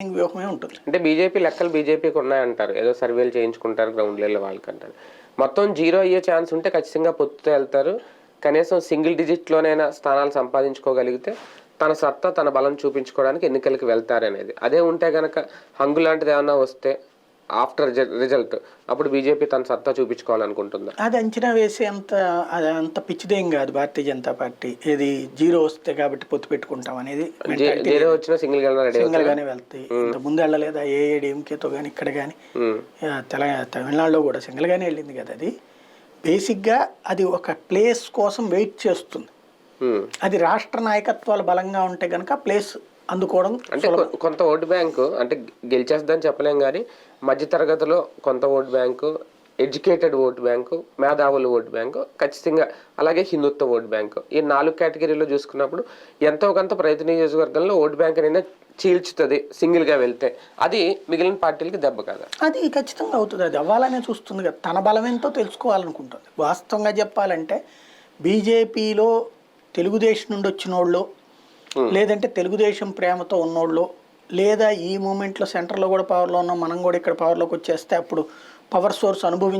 వ్యూహమే ఉంటుంది. అంటే బీజేపీ లెక్కలు బీజేపీకి ఉన్నాయంటారు. ఏదో సర్వేలు చేయించుకుంటారు గ్రౌండ్ లెవెల్ వాళ్ళకంటారు. మొత్తం జీరో అయ్యే ఛాన్స్ ఉంటే ఖచ్చితంగా పొత్తుతో వెళ్తారు. కనీసం సింగిల్ డిజిట్లోనైనా స్థానాలు సంపాదించుకోగలిగితే తన సత్తా తన బలం చూపించుకోవడానికి ఎన్నికలకు వెళ్తారనేది. అదే ఉంటే కనుక హంగు లాంటిది ఏమన్నా వస్తే ఆఫ్టర్ రిజల్ట్. అప్పుడు బీజేపీ తన సత్తా చూపించుకోవాలనుకుంటుందా? అది అంచనా వేసే అంత అది అంత పిచ్చిదేం కాదు భారతీయ జనతా పార్టీ. ఇది జీరో వస్తే కాబట్టి పొత్తు పెట్టుకుంటాం అనేది జీరో వచ్చినా సింగిల్ సింగల్ గానే వెళ్తాయి. ఇంత ముందు వెళ్ళలేదా? ఏ డిఎంకేతో కానీ ఇక్కడ కానీ తెలంగాణ తమిళనాడులో కూడా సింగిల్ గానే వెళ్ళింది కదా అది. బేసిక్గా అది ఒక ప్లేస్ కోసం వెయిట్ చేస్తుంది. అది రాష్ట్ర నాయకత్వాలు బలంగా ఉంటే కనుక ప్లేస్ అందుకోవడం అంటే కొంత ఓటు బ్యాంకు అంటే గెలిచేస్తుందని చెప్పలేం కానీ మధ్య తరగతిలో కొంత vote bank educated vote bank మేధావుల ఓటు బ్యాంకు ఖచ్చితంగా అలాగే హిందుత్వ ఓటు బ్యాంకు. ఈ నాలుగు కేటగిరీలో చూసుకున్నప్పుడు ఎంతో కొంత ప్రతి నియోజకవర్గంలో ఓటు బ్యాంక్ అనేది చీల్చుతుంది సింగిల్గా వెళ్తే. అది మిగిలిన పార్టీలకి దెబ్బ కదా? అది ఖచ్చితంగా అవుతుంది. అది అవ్వాలనే చూస్తుంది కదా. తన బలం ఏంటో తెలుసుకోవాలనుకుంటుంది. వాస్తవంగా చెప్పాలంటే బీజేపీలో తెలుగుదేశం నుండి వచ్చిన వాళ్ళు Hmm. లేదంటే తెలుగుదేశం ప్రేమతో ఉన్నోళ్ళు లేదా ఈ మూమెంట్లో సెంటర్లో కూడా పవర్లో ఉన్నాం మనం కూడా ఇక్కడ పవర్లోకి వచ్చేస్తే అప్పుడు పవర్ సోర్స్ అనుభవించి